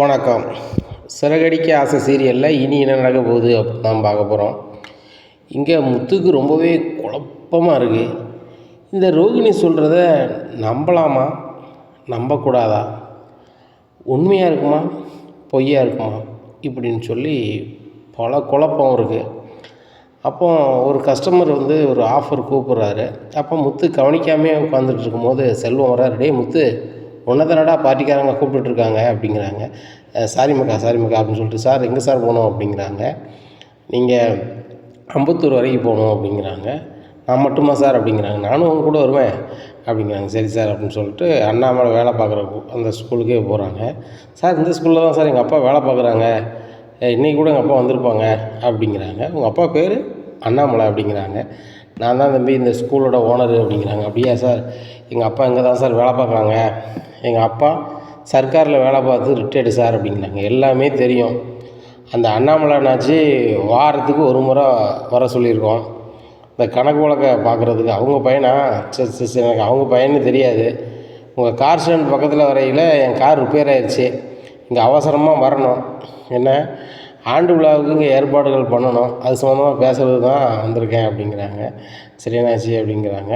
வணக்கம். சிறகடிக்க ஆசை சீரியலில் இனி என்ன நடக்க போகுது அப்படின்னு தான் பார்க்க போகிறோம் இங்கே முத்துக்கு ரொம்பவே குழப்பமாக இருக்குது இந்த ரோகிணி சொல்கிறத நம்பலாமா? நம்பக்கூடாதா? உண்மையாக இருக்குமா? பொய்யா இருக்குமா? இப்படின்னு சொல்லி பல குழப்பம் இருக்குது அப்போ ஒரு கஸ்டமர் வந்து ஒரு ஆஃபர் கூப்பிட்றாரு. அப்போ முத்து கவனிக்காமே உட்காந்துட்டு இருக்கும்போது செல்வம் வர்றாரு. டே முத்து உன்னை தானடா பார்ட்டிக்காரங்க கூப்பிட்டுட்ருக்காங்க அப்படிங்கிறாங்க. "அஹ், சாரி மக்கா சாரி மக்கா அப்படின்னு சொல்லிட்டு சார் எங்கே சார் போகணும்? அப்படிங்கிறாங்க. நீங்கள் அம்பத்தூர் வரைக்கும் போகணும் அப்படிங்கிறாங்க. நான் மட்டுமா சார்? அப்படிங்கிறாங்க. நானும் உங்க கூட வருவேன் அப்படிங்கிறாங்க. சரி சார் அப்படின்னு சொல்லிட்டு அண்ணாமலை வேலை பார்க்குற அந்த ஸ்கூலுக்கே போகிறாங்க சார் இந்த ஸ்கூலில் தான் சார் எங்கள் அப்பா வேலை பார்க்குறாங்க. இன்றைக்கி கூட எங்கள் அப்பா வந்திருப்பாங்க அப்படிங்கிறாங்க. உங்கள் அப்பா பேர் அண்ணாமலை அப்படிங்கிறாங்க. நான் தான் தம்பி இந்த ஸ்கூலோட ஓனர் அப்படிங்கிறாங்க. அப்படியா சார்? எங்கள் அப்பா இங்கே தான் சார் வேலை பார்க்குறாங்க. எங்கள் அப்பா சர்க்காரில் வேலை பார்த்து ரிட்டையர்டு சார் அப்படிங்கிறாங்க. எல்லாமே தெரியும். அந்த அண்ணாமலைனாச்சு வாரத்துக்கு ஒரு முறை வர சொல்லியிருக்கோம். இந்த கணக்கு வழக்கை பார்க்குறதுக்கு அவங்க பையனா? சரி சரி சரி எனக்கு அவங்க பையன்னு தெரியாது. உங்கள் கார் ஸ்டாண்ட் பக்கத்தில் வரையில் என் கார் ரிப்பேர் ஆயிடுச்சு இங்கே அவசரமாக வரணும். என்ன? ஆண்டு விழாவுக்கு இங்கே ஏற்பாடுகள் பண்ணணும். அது சம்மந்தமாக பேசுறது தான் வந்திருக்கேன் அப்படிங்கிறாங்க. சரிண்ணாச்சி அப்படிங்கிறாங்க.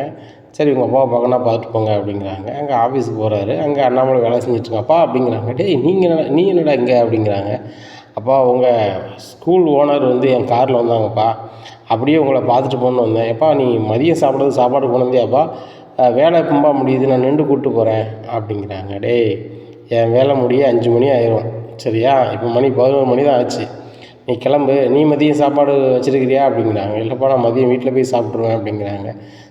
சரி உங்கள் அப்பாவை பார்க்கணும் பார்த்துட்டு போங்க அப்படிங்கிறாங்க. அங்கே ஆஃபீஸுக்கு போகிறாரு அங்கே அண்ணாமலை வேலை செஞ்சுட்ருங்க அப்பா அப்படிங்கிறாங்க. டேய் நீங்கள் என்னடா நீ என்னடா இங்கே அப்படிங்கிறாங்க. அப்பா உங்கள் ஸ்கூல் ஓனர் வந்து என் காரில் வந்தாங்கப்பா. அப்படியே உங்களை பார்த்துட்டு போகணுன்னு வந்தேன். எப்பா நீ மதியம் சாப்பிட்றது சாப்பாடு கொண்டு வேலை கும்பா முடியுது? நான் நின்று கூப்பிட்டு போகிறேன் அப்படிங்கிறாங்க. டேய் என் வேலை முடிய அஞ்சு மணி ஆயிரும். சரியா? இப்போ மணி பதினோரு மணி தான் ஆச்சு. நீ கிளம்பு. நீ மதியம் சாப்பாடு வச்சுருக்கிறியா? அப்படிங்கிறாங்க. இல்லைப்பா நான் மதியம் வீட்டில் போய் சாப்பிட்ருவேன் அப்படிங்கிறாங்க.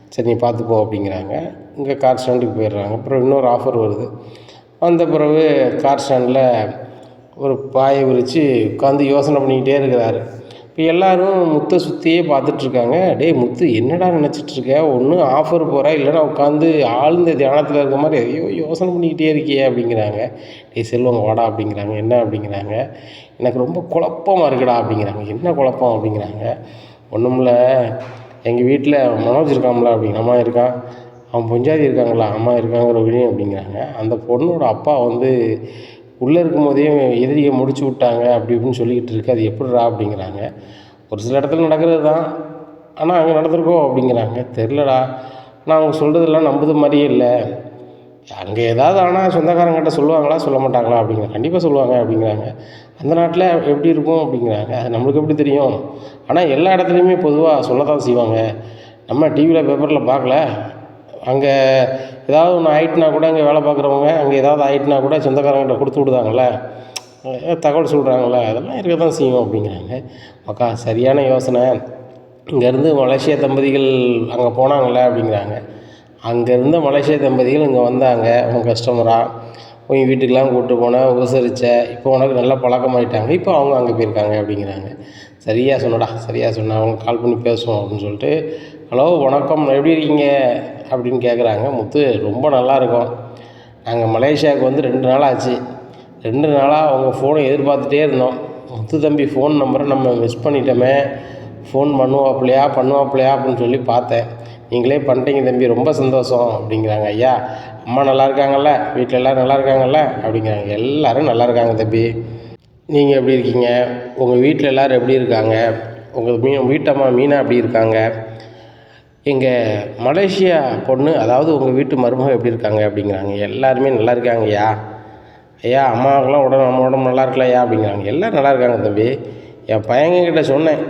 சரி நீ பார்த்துப்போ அப்படிங்கிறாங்க. இங்கே கார் ஸ்டாண்டுக்கு போயிடுறாங்க. அப்புறம் இன்னொரு ஆஃபர் வருது. வந்த பிறகு கார் ஸ்டாண்டில் ஒரு பாயை விரித்து உட்காந்து யோசனை பண்ணிக்கிட்டே இருக்கிறாரு. இப்போ எல்லாரும் முத்தை சுற்றியே பார்த்துட்ருக்காங்க. டேய் முத்து என்னடா நினச்சிட்டு இருக்க ஒன்று ஆஃபர் போகிற இல்லைன்னா உட்காந்து ஆழ்ந்த தியானத்தில் இருக்க மாதிரி எதையோ யோசனை பண்ணிக்கிட்டே இருக்கியே. அப்படிங்கிறாங்க. டேய் செல்வம் வாடா. அப்படிங்கிறாங்க. என்ன? அப்படிங்கிறாங்க. எனக்கு ரொம்ப குழப்பமாக இருக்குடா அப்படிங்கிறாங்க. என்ன குழப்பம் அப்படிங்கிறாங்க. ஒன்றுமில்ல எங்கள் வீட்டில் மனோஜ் இருக்கான்ல அப்படிங்கிற அம்மா இருக்கான். அவன் பொஞ்சாதி இருக்காங்களா அம்மா இருக்காங்க ரோகிணி அப்படிங்கிறாங்க. அந்த பொண்ணோட அப்பா வந்து உள்ளே இருக்கும் போதே எதிரியை முடிச்சு விட்டாங்க அப்படி இப்படின்னு சொல்லிக்கிட்டு இருக்கு. அது எப்படிடா அப்படிங்கிறாங்க. ஒரு சில இடத்துல நடக்கிறது தான். ஆனால் அங்கே நடந்திருக்கோ அப்படிங்கிறாங்க. தெரிலடா நான் அவங்க சொல்கிறதெல்லாம் நம்புது மாதிரியே இல்லை. அங்கே ஏதாவது ஆனால் சொந்தக்காரங்கிட்ட சொல்லுவாங்களா சொல்ல மாட்டாங்களா அப்படிங்கிற கண்டிப்பாக சொல்லுவாங்க அப்படிங்கிறாங்க. அந்த நாட்டில் எப்படி இருக்கும் அப்படிங்கிறாங்க. அது நம்மளுக்கு எப்படி தெரியும்? ஆனால் எல்லா இடத்துலையுமே பொதுவாக சொல்ல தான் செய்வாங்க. நம்ம டிவியில் பேப்பரில் பார்க்கல. அங்கே ஏதாவது ஒன்று ஆயிட்டுனா கூட அங்கே வேலை பார்க்குறவங்க அங்கே ஏதாவது ஆயிட்டுனா கூட சொந்தக்காரங்கிட்ட கொடுத்து விடுதாங்களே தகவல் சொல்கிறாங்களே அதெல்லாம் இருக்க தான் செய்யும் அப்படிங்கிறாங்க. அக்கா சரியான யோசனை. இங்கேருந்து மலேசிய தம்பதிகள் அங்கே போனாங்களே அப்படிங்கிறாங்க. அங்கேருந்து மலேசிய தம்பதிகள் இங்கே வந்தாங்க. உங்கள் கஸ்டமராக உன் வீட்டுக்கெலாம் கூப்பிட்டு போனேன் உபசரித்த இப்போ உனக்கு நல்லா பழக்கமாயிட்டாங்க இப்போ அவங்க அங்கே போயிருக்காங்க அப்படிங்கிறாங்க. சரியாக சொன்னடா சரியாக சொன்ன அவங்க கால் பண்ணி பேசுவோம் அப்படின்னு சொல்லிட்டு ஹலோ வணக்கம் எப்படி இருக்கீங்க? அப்படின்னு கேட்குறாங்க முத்து ரொம்ப நல்லா இருக்கோம். நாங்கள் மலேசியாவுக்கு வந்து ரெண்டு நாள் ஆச்சு. ரெண்டு நாளாக அவங்க ஃபோனை எதிர்பார்த்துட்டே இருந்தோம். முத்து தம்பி ஃபோன் நம்பரை நம்ம மிஸ் பண்ணிட்டோமே. ஃபோன் பண்ணுவாப்பிலையா பண்ணுவாப்பிலையா அப்படின்னு சொல்லி பார்த்தேன். நீங்களே பண்ணிட்டீங்க தம்பி ரொம்ப சந்தோஷம். அப்படிங்கிறாங்க ஐயா அம்மா நல்லா இருக்காங்கல்ல? வீட்டில் எல்லோரும் நல்லா இருக்காங்கல்ல? அப்படிங்கிறாங்க எல்லோரும் நல்லா இருக்காங்க தம்பி. நீங்கள் எப்படி இருக்கீங்க? உங்கள் வீட்டில் எல்லோரும் எப்படி இருக்காங்க? உங்கள் மீ வீட்டம்மா மீனா எப்படி இருக்காங்க? எங்கள் மலேசியா பொண்ணு அதாவது உங்கள் வீட்டு மருமகம் எப்படி இருக்காங்க? அப்படிங்கிறாங்க எல்லாருமே நல்லா இருக்காங்க ஐயா ஐயா அம்மாவுக்கெல்லாம் உடம்பு நம்ம உடம்பு நல்லா இருக்கலையா? அப்படிங்கிறாங்க எல்லோரும் நல்லா இருக்காங்க தம்பி. என் பையன்கிட்ட சொன்னேன்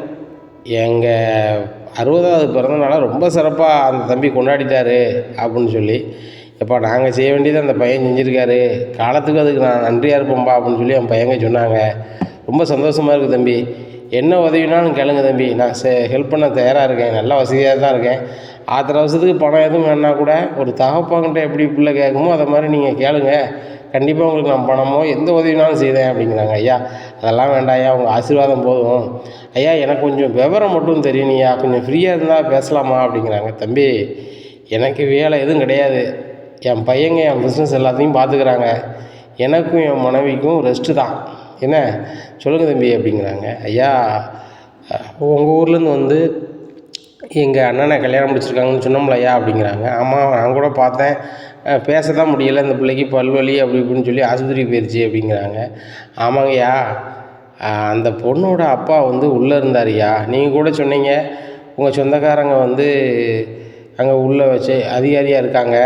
எங்கள் அறுபதாவது பிறந்தனால ரொம்ப சிறப்பாக அந்த தம்பி கொண்டாடிட்டாரு அப்படின்னு சொல்லி எப்பா நாங்கள் செய்ய வேண்டியது அந்த பையன் செஞ்சுருக்காரு. காலத்துக்கு அதுக்கு நான் நன்றியாக இருப்போம்பா அப்படின்னு சொல்லி என் பையங்க சொன்னாங்க. ரொம்ப சந்தோஷமாக இருக்குது தம்பி. என்ன உதவினாலும் கேளுங்க தம்பி. நான் செ ஹெல்ப் பண்ண தயாராக இருக்கேன். நல்லா வசதியாக தான் இருக்கேன். ஆத்திர அவசரத்துக்கு பணம் எதுவும் வேணா கூட ஒரு தகப்பங்கிட்ட எப்படி பிள்ளை கேட்குமோ அதை மாதிரி நீங்கள் கேளுங்க. கண்டிப்பாக உங்களுக்கு நான் பணமோ எந்த உதவினாலும் செய்தேன் அப்படிங்கிறாங்க. ஐயா அதெல்லாம் வேண்டாம் ஐயா உங்கள் ஆசீர்வாதம் போதும். ஐயா எனக்கு கொஞ்சம் விவரம் மட்டும் தெரியணுயா கொஞ்சம் ஃப்ரீயாக இருந்தால் பேசலாமா அப்படிங்கிறாங்க. தம்பி எனக்கு வேலை எதுவும் கிடையாது. என் பையங்க என் பிஸ்னஸ் எல்லாத்தையும் பார்த்துக்கிறாங்க எனக்கும் என் மனைவிக்கும் ரெஸ்ட்டு தான். என்ன? சொல்லுங்கள் தம்பி அப்படிங்கிறாங்க. ஐயா உங்கள் ஊர்லேருந்து வந்து எங்கள் அண்ணனை கல்யாணம் முடிச்சிருக்காங்கன்னு சொன்னோம்லையா அப்படிங்கிறாங்க. ஆமாம் நான் கூட பார்த்தேன். பேச தான் முடியலை. இந்த பிள்ளைக்கு பல்வலி அப்படி இப்படின்னு சொல்லி ஆஸ்பத்திரிக்கு போயிருச்சு அப்படிங்கிறாங்க. ஆமாங்கய்யா அந்த பொண்ணோட அப்பா வந்து உள்ளே இருந்தாருய்யா நீங்கள் கூட சொன்னீங்க. உங்கள் சொந்தக்காரங்க வந்து அங்கே உள்ளே வச்சு அதிகாரியாக இருக்காங்க.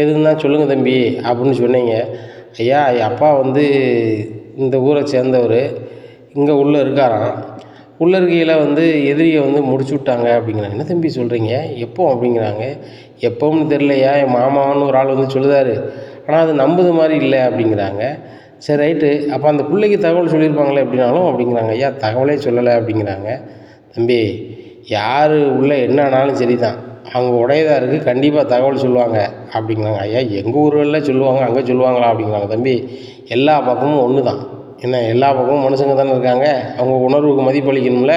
எதுன்னா சொல்லுங்கள் தம்பி அப்படின்னு சொன்னீங்க. ஐயா என் அப்பா வந்து இந்த ஊரை சேர்ந்தவர். இங்கே உள்ளே இருக்காராம். உள்ளே வந்து எதிரியை வந்து முடிச்சு விட்டாங்க அப்படிங்கிறாங்க என்ன தம்பி சொல்கிறீங்க எப்போ அப்படிங்கிறாங்க? எப்போவும் தெரிலையா என் மாமான்னு ஒரு ஆள் வந்து சொல்லுதாரு. ஆனால் அது நம்புது மாதிரி இல்லை அப்படிங்கிறாங்க. சரி ரைட்டு. அப்போ அந்த பிள்ளைக்கு தகவல் சொல்லியிருப்பாங்களே அப்படின்னாலும் அப்படிங்கிறாங்க. ஐயா தகவலே சொல்லலை அப்படிங்கிறாங்க. தம்பி யார் உள்ளே என்ன ஆனாலும் சரி தான் அவங்க உடையதாருக்கு கண்டிப்பாக தகவல் சொல்லுவாங்க அப்படிங்கிறாங்க. ஐயா எங்கள் ஊர்களில் சொல்லுவாங்க அங்கே சொல்லுவாங்களா அப்படிங்கிறாங்க தம்பி. எல்லா பக்கமும் ஒன்று தான் என்ன எல்லா பக்கமும் மனுஷங்க தானே இருக்காங்க? அவங்க உணர்வுக்கு மதிப்பளிக்கணும்ல?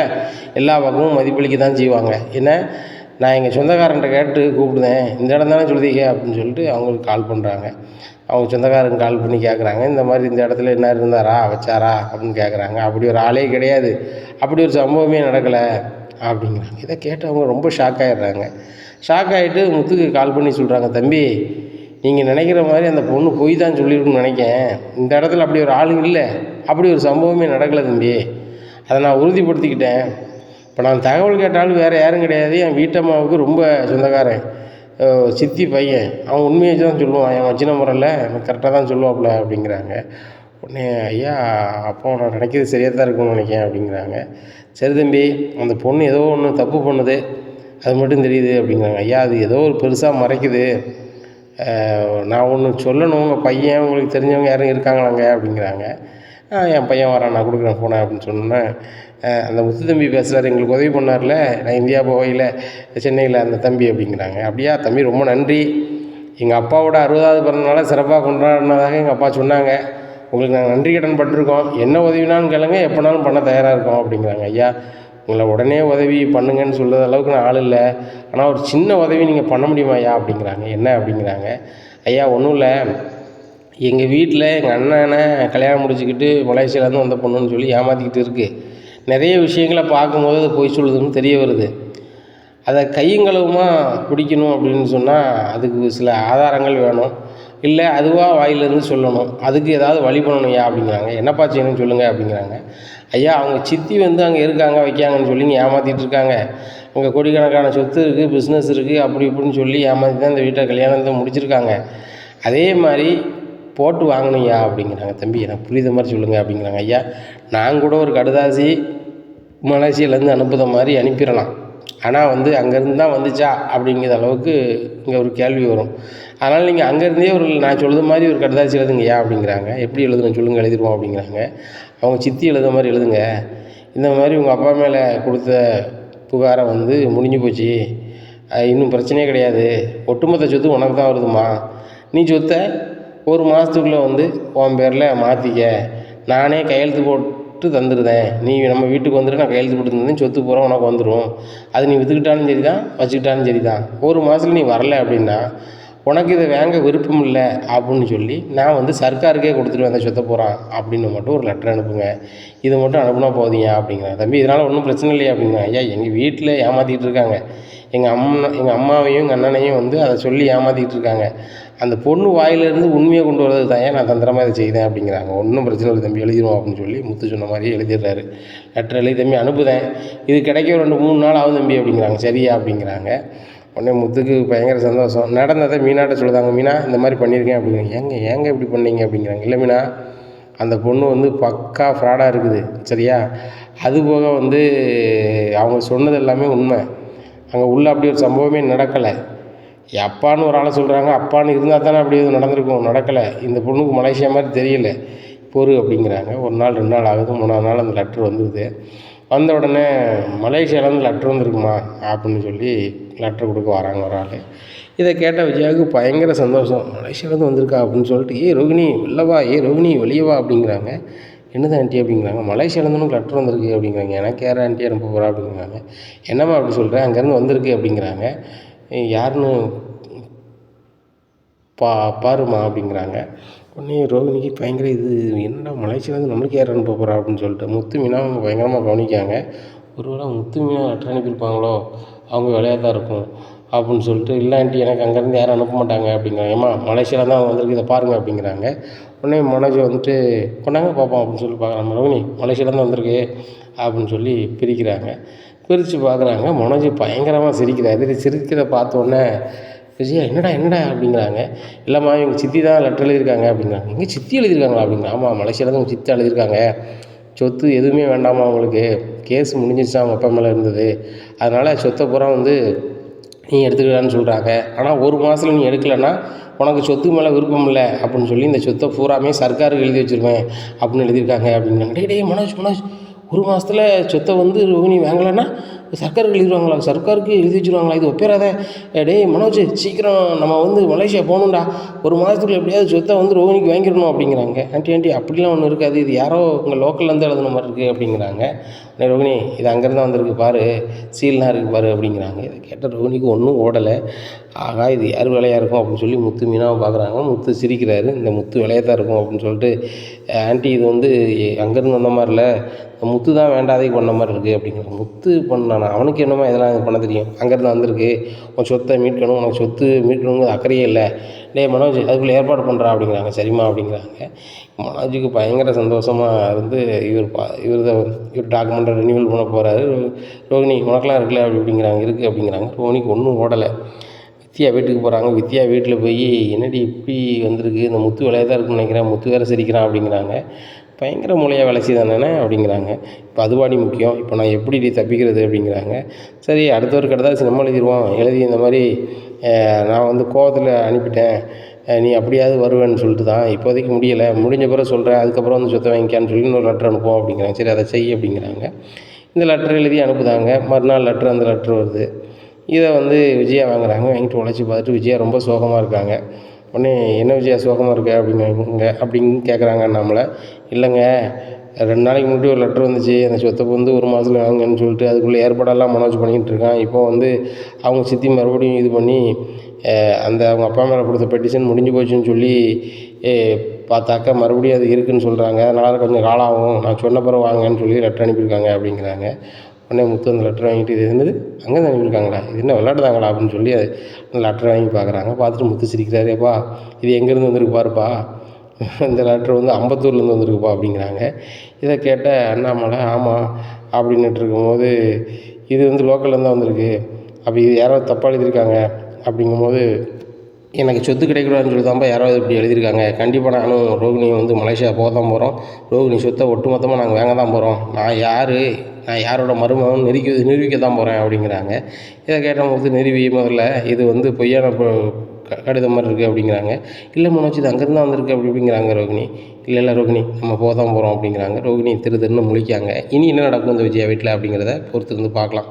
எல்லா பக்கமும் மதிப்பளிக்க தான் செய்வாங்க. என்ன நான் எங்கள் சொந்தக்காரன்ட்ட கேட்டு கூப்பிடுதேன். இந்த இடம் தானே சொல்லுதீங்க அப்படின்னு சொல்லிட்டு அவங்களுக்கு கால் பண்ணுறாங்க அவங்க சொந்தக்காரங்க கால் பண்ணி கேட்குறாங்க இந்த மாதிரி இந்த இடத்துல என்ன இருந்தாரா? வச்சாரா? அப்படின்னு கேட்குறாங்க அப்படி ஒரு ஆளே கிடையாது. அப்படி ஒரு சம்பவமே நடக்கலை. அப்படிங்கிறாங்க. இதை கேட்டு அவங்க ரொம்ப ஷாக் ஆகிடுறாங்க ஷாக் ஆகிட்டு முத்துக்கு கால் பண்ணி சொல்கிறாங்க தம்பி நீங்கள் நினைக்கிற மாதிரி அந்த பொண்ணு பொய் தான் சொல்லியிருக்குன்னு நினைக்கேன். இந்த இடத்துல அப்படி ஒரு ஆள் இல்லை. அப்படி ஒரு சம்பவமே நடக்கலை தம்பி. அதை நான் உறுதிப்படுத்திக்கிட்டேன். இப்போ நான் தகவல் கேட்டாலும் வேறு யாரும் கிடையாது. என் வீட்டம்மாவுக்கு ரொம்ப சொந்தக்காரன். சித்தி பையன். அவன் உண்மையை தான் சொல்லுவான். என் வச்சின முறையில் கரெக்டாக தான் சொல்லுவாப்புல அப்படிங்கிறாங்க. உடனே ஐயா அப்போ நான் நினைக்கிறது சரியாக தான் இருக்கும்னு நினைக்கிறேன் அப்படிங்கிறாங்க. சரி தம்பி அந்த பொண்ணு ஏதோ ஒன்று தப்பு பண்ணுது. அது மட்டும் தெரியுது அப்படிங்கிறாங்க. ஐயா அது ஏதோ ஒரு பெருசாக மறைக்குது. நான் ஒன்று சொல்லணும். உங்கள் பையன் உங்களுக்கு தெரிஞ்சவங்க யாரும் இருக்காங்களாங்க? அப்படிங்கிறாங்க. என் பையன் வரான் நான் கொடுக்குறேன் ஃபோனை அப்படின்னு சொன்னேன் அந்த முத்து தம்பி பேசுகிறார் எங்களுக்கு உதவி பண்ணார்ல. நான் இந்தியா போகையில் சென்னையில் அந்த தம்பி அப்படிங்கிறாங்க. அப்படியா தம்பி ரொம்ப நன்றி. எங்கள் அப்பாவோட அறுபதாவது பிறந்தநாளை சிறப்பாக கொண்டாடினதாக எங்கள் அப்பா சொன்னாங்க. உங்களுக்கு நாங்கள் நன்றி கடன் பட்டிருக்கோம். என்ன உதவினாலும் கேளுங்க எப்போனாலும் பண்ண தயாராக இருக்கோம் அப்படிங்கிறாங்க. ஐயா உங்களை உடனே உதவி பண்ணுங்கன்னு சொல்கிற அளவுக்கு நான் ஆள் இல்லை. ஆனால் ஒரு சின்ன உதவி நீங்கள் பண்ண முடியுமா ஐயா அப்படிங்கிறாங்க. என்ன அப்படிங்கிறாங்க. ஐயா ஒன்றும் இல்லை. எங்கள் வீட்டில் எங்கள் அண்ணனை கல்யாணம் முடிச்சுக்கிட்டு மலேசியாவிலேருந்து வந்த பொண்ணுன்னு சொல்லி ஏமாற்றிக்கிட்டு இருக்குது நிறைய விஷயங்களை பார்க்கும்போது அது பொய் சொல்லுதுன்னு தெரிய வருது. அதை கையங்களவுமா பிடிக்கணும் அப்படின்னு சொன்னால் அதுக்கு சில ஆதாரங்கள் வேணும். இல்லை அதுவாக வாயிலேருந்து சொல்லணும். அதுக்கு ஏதாவது வழி பண்ணணும்யா அப்படிங்கிறாங்க. என்னப்பா செய்யணும்னு சொல்லுங்கள் அப்படிங்கிறாங்க. ஐயா அவங்க சித்தி வந்து அங்கே இருக்காங்க வைக்காங்கன்னு சொல்லி ஏமாற்றிட்டு இருக்காங்க. அங்கே கோடிக்கணக்கான சொத்து இருக்குது பிஸ்னஸ் இருக்குது அப்படி இப்படின்னு சொல்லி ஏமாற்றி தான் இந்த வீட்டை கல்யாணத்தை முடிச்சிருக்காங்க. அதே மாதிரி போட்டு வாங்கணும்யா அப்படிங்கிறாங்க தம்பி. எனக்கு புரியுத மாதிரி சொல்லுங்கள் அப்படிங்கிறாங்க ஐயா. நான் கூட ஒரு கடுதாசி மலேசியாலேருந்து அனுப்புத மாதிரி அனுப்பிடலாம். ஆனால் வந்து அங்கேருந்து தான் வந்துச்சா அப்படிங்கிற அளவுக்கு இங்கே ஒரு கேள்வி வரும். அதனால் நீங்கள் அங்கேருந்தே ஒரு நான் சொல்லுற மாதிரி ஒரு கடுதாசி எழுதுங்கய்யா அப்படிங்கிறாங்க. எப்படி எழுதணும் சொல்லுங்கள் எழுதிடுவோம் அப்படிங்கிறாங்க. அவங்க சித்தி எழுதுற மாதிரி எழுதுங்க. இந்த மாதிரி உங்கள் அப்பா மேலே கொடுத்த புகாரை வந்து முடிஞ்சு போச்சு. இன்னும் பிரச்சனையே கிடையாது. ஒட்டுமொத்த சொத்து உனக்கு தான் வருதுமா? நீ சொத்தை ஒரு மாதத்துக்குள்ளே வந்து உன் பேரில் மாற்றிக்க நானே கையெழுத்து சொத்து தந்துருதேன். நீ நம்ம வீட்டுக்கு வந்துட்டு நான் கையெழுத்து போட்டு தந்தேன் சொத்து பூரா உனக்கு வந்துடும் அது நீ விற்றுக்கிட்டாலும் சரி தான் வச்சுக்கிட்டாலும் சரி தான் ஒரு மாதத்துல நீ வரல அப்படின்னா உனக்கு இதை வாங்க விருப்பம் இல்லை அப்படின்னு சொல்லி நான் வந்து சர்க்காருக்கே கொடுத்துட்டு அந்த சொத்த போகிறான் அப்படின்னு மட்டும் ஒரு லெட்டர் அனுப்புங்க. இதை மட்டும் அனுப்புனா போதியா அப்படிங்கிறாங்க தம்பி இதனால் ஒன்றும் பிரச்சனை இல்லையா அப்படிங்கிறாங்க ஐயா எங்கள் வீட்டில் ஏமாற்றிக்கிட்டு இருக்காங்க. எங்கள் அம்மா எங்கள் அம்மாவையும் எங்கள் அண்ணனையும் வந்து அதை சொல்லி ஏமாற்றிக்கிட்டு இருக்காங்க. அந்த பொண்ணு வாயிலிருந்து உண்மையை கொண்டு வரது தான் ஏன் நான் தந்திரமாக இதை செய்தேன் அப்படிங்கிறாங்க. ஒன்றும் பிரச்சனை இல்லை தம்பி எழுதிடுவோம் அப்படின்னு சொல்லி முத்து சொன்ன மாதிரி எழுதிடுறாரு. லெட்டர் எழுதி தம்பி அனுப்புதேன். இது கிடைக்க ரெண்டு மூணு நாள் ஆகும் தம்பி அப்படிங்கிறாங்க. சரியா அப்படிங்கிறாங்க. உடனே முத்துக்கு பயங்கர சந்தோஷம். நடந்ததை மீனாட்ட சொல்லுதாங்க மீனா இந்த மாதிரி பண்ணியிருக்கேன் அப்படிங்கிறாங்க. ஏங்க ஏங்க இப்படி பண்ணீங்க? அப்படிங்கிறாங்க. இல்லை மீனா அந்த பொண்ணு வந்து பக்கா ஃப்ராடாக இருக்குது சரியா? அது போக வந்து அவங்க சொன்னது எல்லாமே உண்மை. அங்கே உள்ளே அப்படி ஒரு சம்பவமே நடக்கலை. அப்பான்னு ஒரு ஆளை சொல்கிறாங்க அப்பான்னு இருந்தால் தானே அப்படி எதுவும் நடந்திருக்கும். நடக்கலை. இந்த பொண்ணுக்கு மலேசியா மாதிரி தெரியல. பொறு அப்படிங்கிறாங்க. ஒரு நாள் ரெண்டு நாள் ஆகுது. மூணாவது நாள் அந்த லெட்ரு வந்துடுது வந்த உடனே மலேசியாவிலேருந்து லெட்ரு வந்திருக்குமா? அப்படின்னு சொல்லி லெட்ரு கொடுக்க வராங்க ஒரு ஆள். இதை கேட்ட விஜயாவுக்கு பயங்கர சந்தோஷம். மலேசியாவிலேருந்து வந்திருக்கா? அப்படின்னு சொல்லிட்டு ஏ ரோகிணி இல்லைவா ஏ ரோகிணி வெளியே வா. அப்படிங்கிறாங்க. என்னது ஆண்டி அப்படிங்கிறாங்க. மலேசியாவிலேருந்து லெட்ரு வந்திருக்கு. அப்படிங்கிறாங்க. எனக்கு யார் ஆண்டி அனுப்ப போகிறா அப்படிங்கிறாங்க. என்னம்மா அப்படி சொல்கிறேன் அங்கேருந்து வந்திருக்கு. அப்படிங்கிறாங்க. யாருன்னு பா பாருமா அப்படிங்கிறாங்க. உடனே ரோகிணிக்கு பயங்கர இது என்னடா மலேசியாவிலேருந்து நம்மளுக்கு யார் அனுப்ப போகிறா அப்படின்னு சொல்லிட்டு முத்து மீனா அவங்க பயங்கரமாக கவனிக்காங்க ஒருவேளை முத்து மீனா லெட்டர் அனுப்பியிருப்பாங்களோ? அவங்க வேலையாக தான் இருக்கும். அப்படின்னு சொல்லிட்டு இல்லை ஆண்டி எனக்கு அங்கேருந்து யாரும் அனுப்ப மாட்டாங்க அப்படிங்கிறாங்க. ஏமா மலேசியாவில் தான் வந்திருக்கு இதை பாருங்கள் அப்படிங்கிறாங்க. உடனே மனோஜ் வந்துட்டு கொண்டாங்க பார்ப்போம் அப்படின்னு சொல்லி பார்க்குறாங்க. ரோகிணி மலேசியாவிலேருந்து தான் வந்திருக்கு அப்படின்னு சொல்லி பிரிக்கிறாங்க. பிரித்து பார்க்குறாங்க. மனோஜ் பயங்கரமாக சிரிக்கிறாரு. இது சிரிக்கிறத பார்த்தோன்னே விஜயா என்னடா என்னடா அப்படிங்கிறாங்க. இல்லைம்மா எங்கள் சித்தி தான் லெட்டர் எழுதியிருக்காங்க அப்படிங்கிறாங்க. எங்கள் சித்தி எழுதியிருக்காங்களா அப்படிங்க ஆமாம் மலேசியாவில் தான் உங்கள் சித்தி எழுதியிருக்காங்க. சொத்து எதுவுமே வேண்டாமா அவங்களுக்கு கேஸ் முடிஞ்சிருச்சா அவங்க அப்பா மேலே இருந்தது. அதனால் சொத்தை பூரா வந்து நீ எடுத்துக்கலான்னு சொல்கிறாங்க ஆனால் ஒரு மாதத்துல நீ எடுக்கலைன்னா உனக்கு சொத்து மேலே விருப்பம் இல்லை அப்படின்னு சொல்லி இந்த சொத்தை பூராமே சர்க்காருக்கு எழுதி வச்சுருவேன் அப்படின்னு எழுதியிருக்காங்க அப்படின்னாங்க டேய் டே மனோஜ் மனோஜ் ஒரு மாதத்துல சொத்தை வந்து ரோகிணி வாங்கலைன்னா சர்க்காருக்கு எழுதிடுவாங்களா? சர்க்காருக்கு எழுதி வச்சுருவாங்களா இது ஒப்பேறாத. டேய் மனோஜ் சீக்கிரம் நம்ம வந்து மலேசியா போகணும்டா. ஒரு மாதத்துக்குள்ள எப்படியாவது சொத்தை வந்து ரோஹினிக்கு வாங்கிடணும் அப்படிங்கிறாங்க. ஆண்டி ஆண்டி அப்படிலாம் ஒன்றும் இருக்காது. இது யாரோ உங்கள் லோக்கல்லேருந்து எழுதுன மாதிரி இருக்குது அப்படிங்கிறாங்க. அண்ணே ரோஹினி இது அங்கேருந்து வந்திருக்கு. பாரு சீல்லாம் இருக்குது பாரு அப்படிங்கிறாங்க. இதை கேட்ட ரோஹினிக்கு ஒன்றும் ஓடலை. ஆகா இது யார் வேலையாக இருக்கும் அப்படின்னு சொல்லி முத்து மீனாவை பார்க்குறாங்க. முத்து சிரிக்கிறாரு. இந்த முத்து வேலையாக தான் இருக்கும் அப்படின்னு சொல்லிட்டு ஆண்டி இது வந்து அங்கேருந்து வந்த மாதிரி இல்லை. முத்து தான் வேண்டாதே பண்ண மாதிரி இருக்குது அப்படிங்கிற முத்து பண்ணானா? அவனுக்கு என்னமோ இதெல்லாம் இது பண்ண தெரியும்? அங்கேருந்து வந்திருக்கு. உன் சொத்தை மீட்கணும். உனக்கு சொத்து மீட்கணுங்கிற அக்கறையே இல்லை. டேய் மனோஜ் அதுக்குள்ளே ஏற்பாடு பண்ணுறா அப்படிங்கிறாங்க. சரிம்மா அப்படிங்கிறாங்க. மனோஜுக்கு பயங்கர சந்தோஷமாக இருந்து இவர் பா இவர் தான் இவர் டாக்குமெண்ட்டை ரினியூவல் பண்ண போகிறாரு ரோகிணி உனக்கெலாம் இருக்குல்ல? அப்படி அப்படிங்கிறாங்க. இருக்குது அப்படிங்கிறாங்க. ரோகிணிக்கு ஒன்றும் ஓடலை. வித்யா வீட்டுக்கு போகிறாங்க வித்யா வீட்டில் போய் என்னடி இப்படி வந்திருக்கு? இந்த முத்து வேலையாக தான் இருக்குன்னு நினைக்கிறேன். முத்து வேறு சிரிக்கிறான் அப்படிங்கிறாங்க. பயங்கர மூளையாக வேலை செய்தானே அப்படிங்கிறாங்க. இப்போ அதுவாடி முக்கியம். இப்போ நான் எப்படி டி தப்பிக்கிறது அப்படிங்கிறாங்க. சரி அடுத்த ஒரு கடைதாசி நம்ம எழுதிடுவோம் எழுதி இந்த மாதிரி நான் வந்து கோவத்தில் அனுப்பிட்டேன். நீ அப்படியாவது வருவேன்னு சொல்லிட்டு தான். இப்போதைக்கு முடியலை. முடிஞ்ச பிறகு சொல்கிறேன் அதுக்கப்புறம் வந்து சொத்தை வாங்கிக்கான்னு சொல்லி இன்னொரு லெட்டர் அனுப்புவோம் அப்படிங்கிறாங்க. சரி அதை செய் அப்படிங்கிறாங்க. இந்த லெட்டர் எழுதி அனுப்புதாங்க. மறுநாள் லெட்டர் அந்த லெட்டர் வருது. இதை வந்து விஜயா வாங்குறாங்க. வாங்கிட்டு உழைச்சி பார்த்துட்டு விஜயா ரொம்ப சோகமாக இருக்காங்க. உடனே என்ன விஜயா சோகமாக இருக்க? அப்படின்னு அப்படின்னு கேட்குறாங்க நம்மளை. இல்லைங்க ரெண்டு நாளைக்கு முன்னாடி ஒரு லெட்ரு வந்துச்சு. அந்த சொத்தை வந்து ஒரு மாதத்துல வாங்கன்னு சொல்லிட்டு அதுக்குள்ளே ஏற்பாடெல்லாம் மனோஜ் பண்ணிக்கிட்டு இருக்கான். இப்போ வந்து அவங்க சித்தி மறுபடியும் இது பண்ணி அந்த அவங்க அப்பா மேலே கொடுத்த பெட்டிஷன் முடிஞ்சு போச்சுன்னு சொல்லி அஹ், பார்த்தாக்கா மறுபடியும் அது இருக்குதுன்னு சொல்கிறாங்க அதனால் கொஞ்சம் காலம் ஆகும். நான் சொன்ன பிறகு வாங்கன்னு சொல்லி லெட்டர் அனுப்பியிருக்காங்க அப்படிங்கிறாங்க. உடனே முத்து அந்த லெட்டர் வாங்கிட்டு இது என்னது? அங்கே தான் இருக்காங்களா இது என்ன விளாடுதாங்களா அப்படின்னு சொல்லி அது லெட்டர் வாங்கி பார்க்குறாங்க. பார்த்துட்டு முத்து சிரிக்கிறாரேப்பா இது எங்கேருந்து வந்திருக்கு பாருப்பா. இந்த லெட்டர் வந்து அம்பத்தூர்லேருந்து வந்திருக்குப்பா அப்படிங்கிறாங்க. இதை கேட்ட அண்ணாமலை ஆமாம் அப்படின்னுட்டு இருக்கும்போது இது வந்து லோக்கல்லேருந்து தான் வந்திருக்கு. அப்போ இது யாரோ தப்பாக எழுதியிருக்காங்க அப்படிங்கும்போது எனக்கு சொத்து கிடைக்கூடாதுன்னு சொல்லி தான்ப்பா யாராவது இப்படி எழுதியிருக்காங்க. கண்டிப்பாக நானும் ரோகிணி வந்து மலேசியா போக தான் போகிறோம் ரோகிணி சொத்தை ஒட்டுமொத்தமாக நாங்கள் வாங்க தான் போகிறோம் நான் யார்? நான் யாரோட மருமகன்? நிரூபிக்க நிரூபிக்க தான் போகிறேன் அப்படிங்கிறாங்க. இதை கேட்டபோது நிரூபி முதல்ல இது வந்து பொய்யான கடிதம் மாதிரி இருக்குது அப்படிங்கிறாங்க. இல்லை மனோஜ் இது அங்கேருந்து தான் வந்திருக்கு அப்படி அப்படிங்கிறாங்க ரோகிணி. இல்லை இல்லை ரோகிணி நம்ம போக தான் போகிறோம் அப்படிங்கிறாங்க. ரோகிணி திரு திருன்னு முழிக்காங்க. இனி என்ன நடக்கும் இந்த விஜயா வீட்டில் அப்படிங்கிறத பொறுத்து இருந்து பார்க்கலாம்.